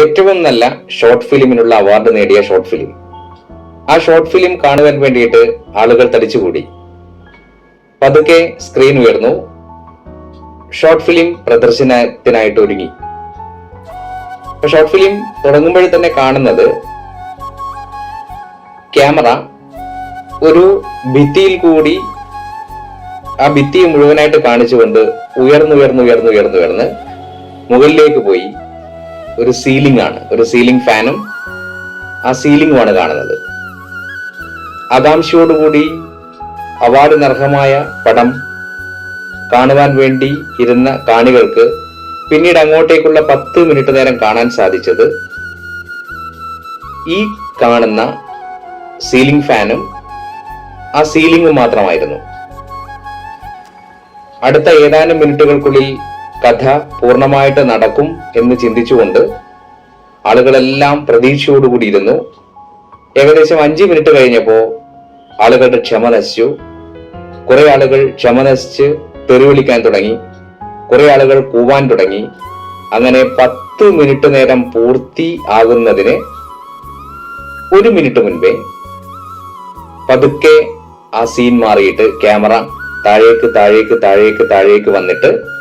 ഏറ്റവും നല്ല ഷോർട്ട് ഫിലിമിനുള്ള അവാർഡ് നേടിയ ഷോർട്ട് ഫിലിം ആ ഷോർട്ട് ഫിലിം കാണുവാൻ വേണ്ടിയിട്ട് ആളുകൾ തടിച്ചുകൂടി. പതുക്കെ സ്ക്രീൻ ഉയർന്നു. ഷോർട്ട് ഫിലിം പ്രദർശനത്തിനായിട്ട് ഒരുങ്ങി. ഷോർട്ട് ഫിലിം തുടങ്ങുമ്പോഴേ തന്നെ കാണുന്നത് ക്യാമറ ഒരു ഭിത്തിയിൽ കൂടി ആ ഭിത്തി മുഴുവനായിട്ട് കാണിച്ചുകൊണ്ട് ഉയർന്നുയർന്നുയർന്നുയർന്നുയർന്ന് ഉയർന്നു ഉയർന്നു മുകളിലേക്ക് പോയി. ഒരു സീലിംഗ് ആണ്. ഒരു സീലിംഗ് ഫാനും ആ സീലിംഗുമാണ് കാണുന്നത്. ആകാംക്ഷയോടുകൂടി അവാർഡ് അർഹമായ പടം കാണുവാൻ വേണ്ടി ഇരുന്ന കാണികൾക്ക് പിന്നീട് അങ്ങോട്ടേക്കുള്ള പത്ത് മിനിറ്റ് നേരം കാണാൻ സാധിച്ചത് ഈ കാണുന്ന സീലിംഗ് ഫാനും ആ സീലിംഗും മാത്രമായിരുന്നു. അടുത്ത ഏതാനും മിനിറ്റുകൾക്കുള്ളിൽ കഥ പൂർണമായിട്ട് നടക്കും എന്ന് ചിന്തിച്ചുകൊണ്ട് ആളുകളെല്ലാം പ്രതീക്ഷയോടുകൂടി ഇരുന്നു. ഏകദേശം അഞ്ച് മിനിറ്റ് കഴിഞ്ഞപ്പോൾ ആളുകളുടെ ക്ഷമ നശിച്ചു. കുറെ ആളുകൾ ക്ഷമ നശിച്ച് തെറിവിളിക്കാൻ തുടങ്ങി. കുറെ ആളുകൾ കൂവാൻ തുടങ്ങി. അങ്ങനെ പത്ത് മിനിറ്റ് നേരം പൂർത്തി ആകുന്നതിന് ഒരു മിനിറ്റ് മുൻപേ പതുക്കെ ആ സീൻ മാറിയിട്ട് ക്യാമറ താഴേക്ക് താഴേക്ക് താഴേക്ക് താഴേക്ക് വന്നിട്ട്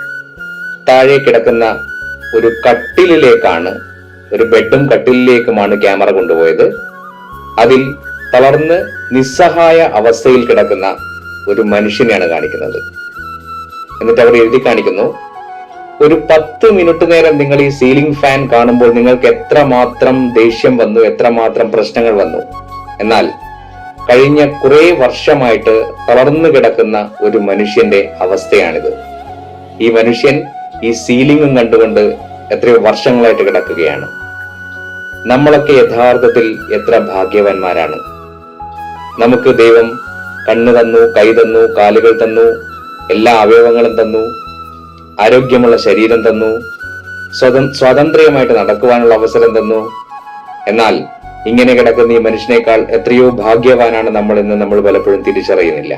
താഴെ കിടക്കുന്ന ഒരു കട്ടിലിലേക്കാണ് ഒരു ബെഡും കട്ടിലിലേക്കുമാണ് ക്യാമറ കൊണ്ടുപോയത്. അതിൽ തളർന്ന് നിസ്സഹായ അവസ്ഥയിൽ കിടക്കുന്ന ഒരു മനുഷ്യനെയാണ് കാണിക്കുന്നത്. എന്നിട്ട് അവർ എഴുതി കാണിക്കുന്നു ഒരു പത്ത് മിനിറ്റ് നേരം നിങ്ങൾ ഈ സീലിംഗ് ഫാൻ കാണുമ്പോൾ നിങ്ങൾക്ക് എത്രമാത്രം ദേഷ്യം വന്നു എത്രമാത്രം പ്രശ്നങ്ങൾ വന്നു. എന്നാൽ കഴിഞ്ഞ കുറെ വർഷമായിട്ട് തളർന്നു കിടക്കുന്ന ഒരു മനുഷ്യന്റെ അവസ്ഥയാണിത്. ഈ മനുഷ്യൻ ഈ സീലിംഗും കണ്ടുകൊണ്ട് എത്രയോ വർഷങ്ങളായിട്ട് കിടക്കുകയാണ്. നമ്മളൊക്കെ യഥാർത്ഥത്തിൽ എത്ര ഭാഗ്യവാന്മാരാണ്. നമുക്ക് ദൈവം കണ്ണ് തന്നു കൈ തന്നു കാലുകൾ തന്നു എല്ലാ അവയവങ്ങളും തന്നു ആരോഗ്യമുള്ള ശരീരം തന്നു സ്വത സ്വാതന്ത്ര്യമായിട്ട് നടക്കുവാനുള്ള അവസരം തന്നു. എന്നാൽ ഇങ്ങനെ കിടക്കുന്ന ഈ മനുഷ്യനേക്കാൾ എത്രയോ ഭാഗ്യവാനാണ് നമ്മൾ എന്ന് നമ്മൾ പലപ്പോഴും തിരിച്ചറിയുന്നില്ല.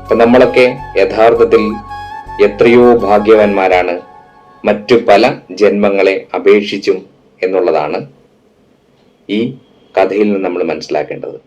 അപ്പൊ നമ്മളൊക്കെ യഥാർത്ഥത്തിൽ എത്രയോ ഭാഗ്യവാന്മാരാണ് മറ്റു പല ജന്മങ്ങളെ അപേക്ഷിച്ചും എന്നുള്ളതാണ് ഈ കഥയിൽ നിന്ന് നമ്മൾ മനസ്സിലാക്കേണ്ടത്.